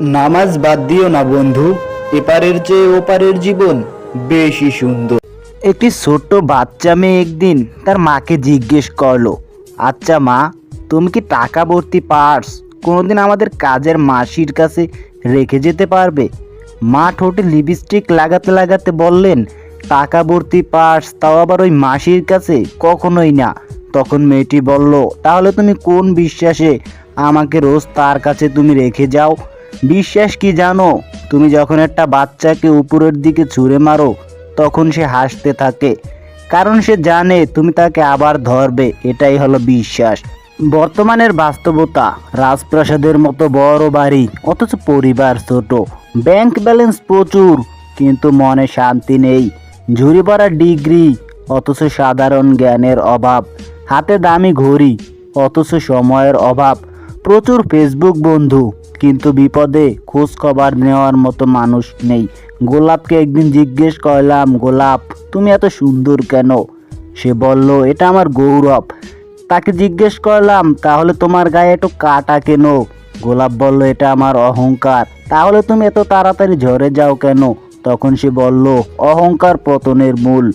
নামাজ বাদ দিও না বন্ধু, এপারের চেয়ে ওপারের জীবন বেশি সুন্দর। একটি ছোট্ট বাচ্চা মেয়ে একদিন তার মাকে জিজ্ঞেস করল আচ্ছা মা, তুমি কি টাকা ভর্তি পার্স কোনোদিন আমাদের কাজের মাসির কাছে রেখে যেতে পারবে? মা ঠোঁটে লিপস্টিক লাগাতে লাগাতে বললেন, টাকা ভর্তি পার্স তাও আবার ওই মাসির কাছে? কখনোই না। তখন মেয়েটি বলল, তাহলে তুমি কোন বিশ্বাসে আমাকে রোজ তার কাছে তুমি রেখে যাও? বিশ্বাস কি জানো? তুমি যখন একটা বাচ্চাকে উপরের দিকে ছুঁড়ে মারো, তখন সে হাসতে থাকে। কারণ সে জানে তুমি তাকে আবার ধরবে, এটাই হলো বিশ্বাস। বর্তমানের বাস্তবতা, রাজপ্রাসাদের মতো বড় বাড়ি, অথচ পরিবার ছোট। ব্যাংক ব্যালেন্স প্রচুর, কিন্তু মনে শান্তি নেই। ঝুড়ি পড়া ডিগ্রি, অথচ সাধারণ জ্ঞানের অভাব। হাতে দামি ঘড়ি, অথচ সময়ের অভাব। প্রচুর ফেসবুক বন্ধু। কিন্তু বিপদে খোঁজ খবর নেওয়ার মতো মানুষ নেই। গোলাপকে একদিন জিজ্ঞেস করলাম, গোলাপ, তুমি এত সুন্দর কেন? সে বলল, এটা আমার গৌরব। তাকে জিজ্ঞেস করলাম, তাহলে তোমার গায়ে একটু কাটা কেন? গোলাপ বলল, এটা আমার অহংকার। তাহলে তুমি এত তাড়াতাড়ি ঝরে যাও কেন? তখন সে বলল, অহংকার পতনের মূল।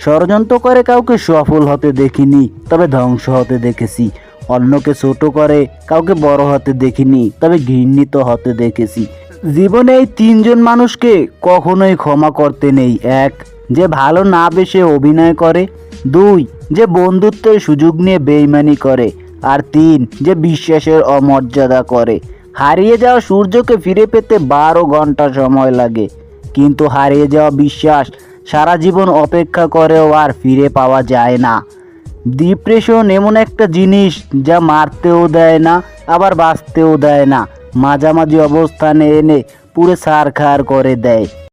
ষড়যন্ত্র করে কাউকে সফল হতে দেখিনি, তবে ধ্বংস হতে দেখেছি। অন্যকে ছোট করে, কাউকে বড় হতে দেখিনি, তবে ঘৃণিত হতে দেখেছি। জীবনে এই তিনজন মানুষকে কখনোই ক্ষমা করতে নেই। এক, যে ভালো না বেশে অভিনয় করে। দুই, যে বন্ধুত্বের সুযোগ নিয়ে বেইমানি করে। আর তিন, যে বিশ্বাসের অমর্যাদা করে। হারিয়ে যাওয়া সূর্যকে ফিরে পেতে বারো ঘণ্টা সময় লাগে। কিন্তু হারিয়ে যাওয়া বিশ্বাস সারা জীবন অপেক্ষা করেও আর ফিরে পাওয়া যায় না। ডিপ্রেশন এমন একটা জিনিস যা মারতেও দেয় না, আবার বাঁচতেও দেয় না। মাঝামাঝি অবস্থানে এনে পুরো সারখার করে দেয়।